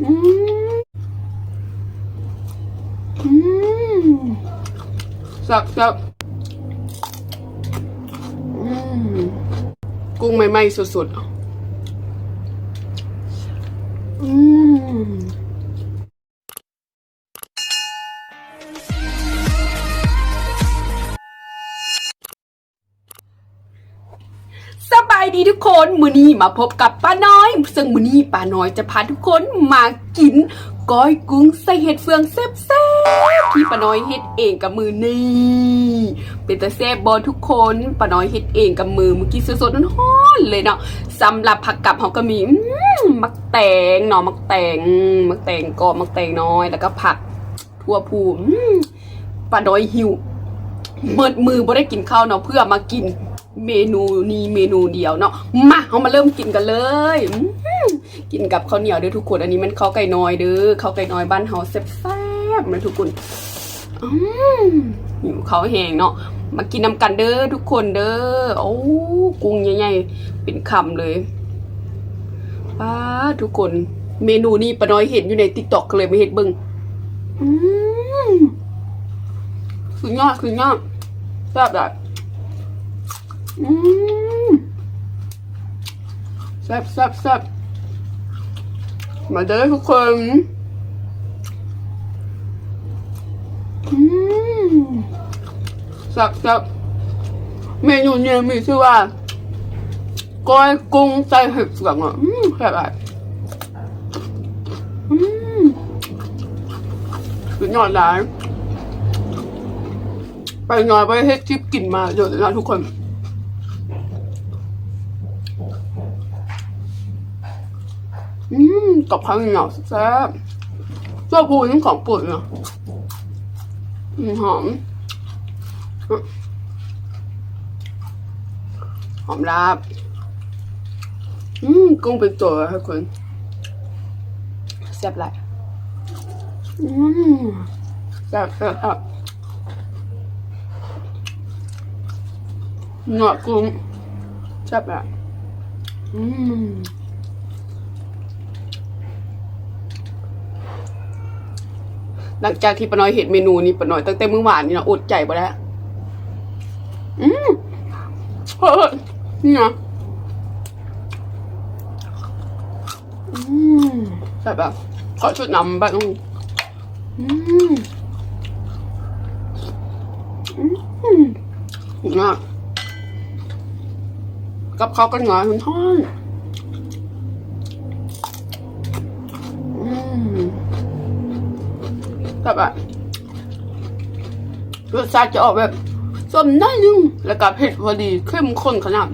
อืมอืมสับสับอืมกุ้งใหม่ๆสดๆอืม ดีทุกคนมือนี้มาพบกับป้าน้อย ซึ่งมือนี้ป้าน้อยจะพาทุกคนมากินก้อยกุ้งใส่เห็ดเฟืองแซ่บๆที่ป้าน้อยเฮ็ดเองกับมือนี่เป็นตาแซ่บบอทุกคนป้าน้อยเฮ็ดเองกับมือเมื่อกี้สดๆร้อนเลยเนาะสำหรับผักกับเขาก็มีมักแตงเนาะมักแตงมักแตงกรอบมักแตงน้อยแล้วก็ผักทั่วพูอื้อป้าน้อยหิวเมิดมือบ่ได้กินข้าวเนาะเพื่อมากิน เมนูนี้เมนูเดียวเนาะมาเอามาเริ่มกินกันเลยกินกับข้าวเหนียวเด้อทุกคน อันนี้มันข้าวไก่น้อยเด้อข้าวไก่น้อยบ้านเฮาแซ่บๆนะทุกคนอืมหิวข้าวแห้งเนาะมากินน้ำกันเด้อทุกคนเด้อโอ้กุ้งใหญ่ๆเป็นคำเลยป้าทุกคนเมนูนี้ป้าน้อยเห็นอยู่ในติ๊กต็อกเลยไม่เห็นบิ่งอืมคือยอดคือยอดแซ่บอะ อืมแซ่บแซ่บแซ่บมาเด้อทุกคนอืมแซ่บแซ่บเมนูนี้มีชื่อว่าก้อยกุ้งใส่เห็ดเฟืองอะอืมแซ่บอะอืมคือยอดหลายไปนอยไปให้ทิปกินมาเยอะเลยนะทุกคน อืมกับข้าวเหนียวแซ่บชอบพูนี่ของโปรดเนาะอืมหอม หอมลาบ อืมกุ้งเป็นตัวเลยทุกคนแซ่บหลายอืมแซ่บแซ่บแซ่บเงาะกุ้งแซ่บอะอืม หลังจากที่ป้าน้อยเห็นเมนูนี้ป้าน้อยตั้งแต่เมื่อวานนี่นะอดใจไปแล้วอืมเฮ้ยนี่นะอืมแซ่บอะขอชุดน้ำแบบอืมอืมอืมมากกับเขาวกันหน่อยคุณท่อนอืม แบบรสชาติจะออกแบบส้มน้อยนึงแล้วก็เผ็ดพอดีเข้มข้นขนาด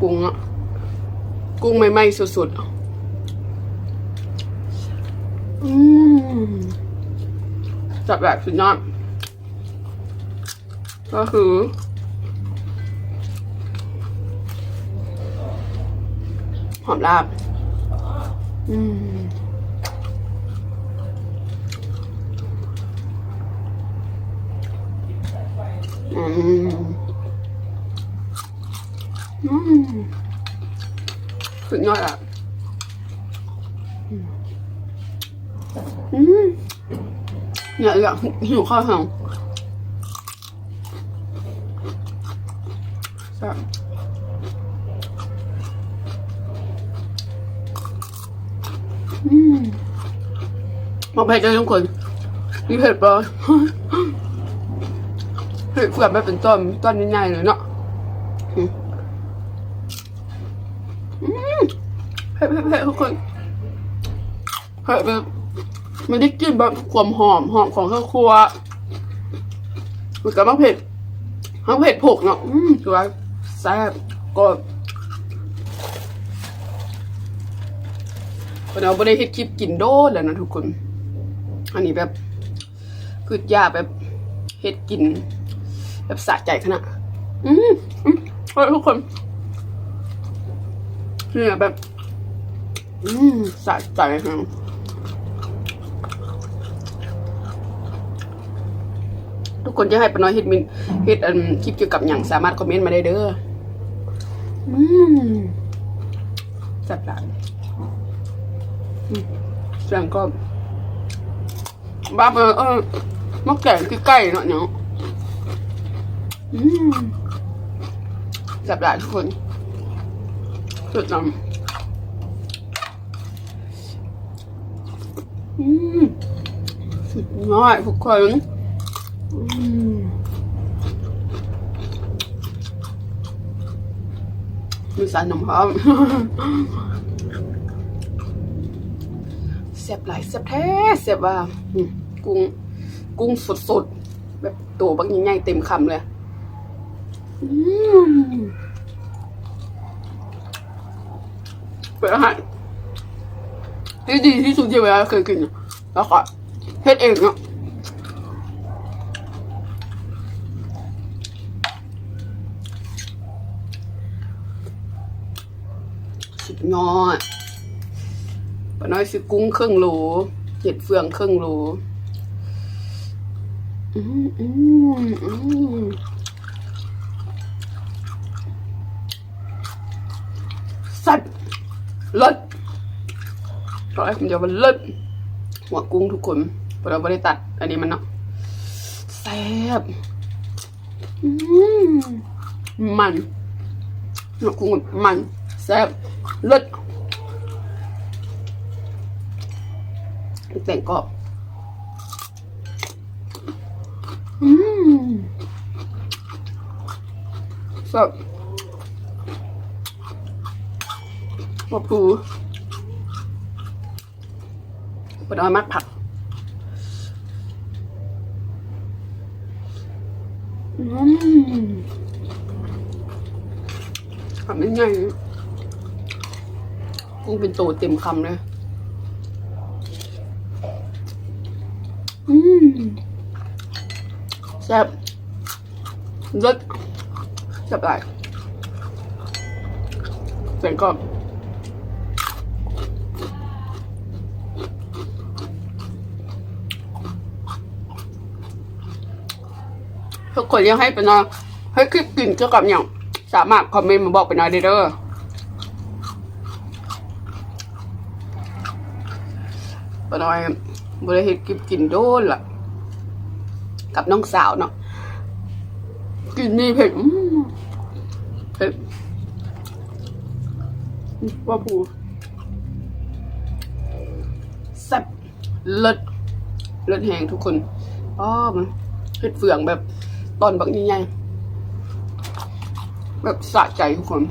กุ้งอะกุ้งใหม่ๆสุดๆอืมจับแบบสุดยอดก็คือหอมลาบ อืม อืม อืม สุดยอดอะอืมอยากอยากหิวข้าวแห้งแซ่บอืมมาเผ็ดเลยทุกคนมีเผ็ดปะเผ็ดเฟื่องแบบเป็นต้นต้นใหญ่ๆเลยเนาะอืมอืมเผ็ดเผ็ดเผ็ดทุกคนเผ็ดแบบไม่ได้กลิ่นแบบความหอมหอมของข้าวครัวมือนกับมะเผ็ดมะเผ็ดผกเนาะอืมคือว่าแซ่บก็คนเอาไม่ได้เฮ็ดคลิปกินโดดแล้วนะทุกคน อันนี้แบบคือยาแบบเฮ็ดกิน แบบสะใจขนาดอืมอืมทุกคนเนี่ยแบบ อืมสะใจฮะทุกคนจะให้ปาน้อยเฮ็ดมินเฮ็ดอันคลิปเกี่ยวกับอย่างสามารถคอมเมนต์มาได้เด้อ อืมจัดหลายอืมแสงก็บ้าเออเออมักแกงใกล้ๆเนาะเนาะอืมจับหลายทุกคนสุดน้ำอืม สุดยอดทุกคนมีสารน้ำหอมเสียบหลายเสียบแท้เสียบว่ากุ้งกุ้งสดๆ แบบตัวบางใหญ่เต็มคำเลยอืมเป็นอาหาร ที่ดีที่สุดที่เวลาเคยกินอะแล้วก็เฮ็ดเองเนาะสุดยอดป้าน้อยซื้อกุ้งครึ่งโลเห็ดเฟืองครึ่งโลอืมอืมอืมสัตว์เลิศ ตอนแรกผมจะว่าเลิศหัวกุ้งทุกคนเพราะเราไม่ได้ตัด อันนี้มันเนาะแซ่บมันหัวกุ้งมันแซ่บเลิศแต่งกรอบอืมสับมะปู ปลาดอยมากผักอืมทำยังไงกุ้งเป็นโตเต็มคำเลยอืมแซ่บรสแซ่บหลายแต่ก็ ทุกคนยังให้เป็นนะให้คลิปกินเกี่ยวกับอย่างสามารถคอมเมนต์มาบอกเป็นหน่อยได้เด้อปน้อยบริเฮ็ดคลิปกินโดนล่ะ กับน้องสาวเนาะกินนี่เผ็ดเผ็ดว่าผูแซ่บเลิศเลิศแหงทุกคนอ้อมันเผ็ดเฟืองแบบ ตอนแบักใหญ่ๆแบบสะใจทุกคน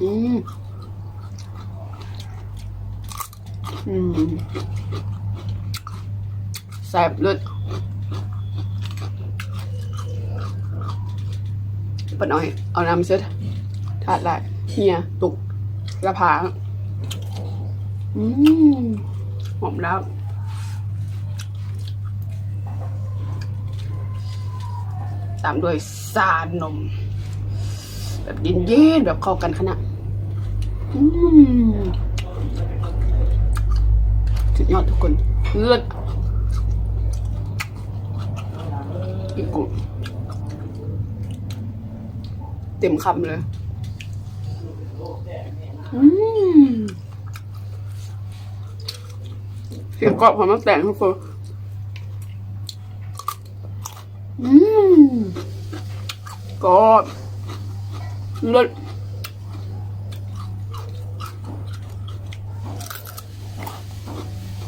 อืม อืมแซ่บเลือดปน้อย เอาน้ำเสร็จถาดละเฮียตุกกระพาอืมหอมแล้ว ตามด้วยซานม แบบเย็นๆแบบเข้ากันขนาดอืมสุดยอดทุกคนเลือดอีกกุเต็มคำเลย อืมเสียงกรอบของน้ำแตงทุกคน อืมกรอบเลือด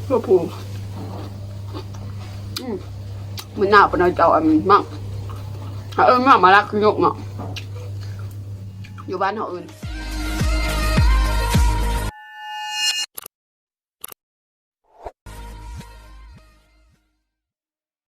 ตัวผูอืมมันหนาปนอยเจ้าอันมากเอิ้นมากมาลักคือยกเนาะอยู่บ้านเขาอื่น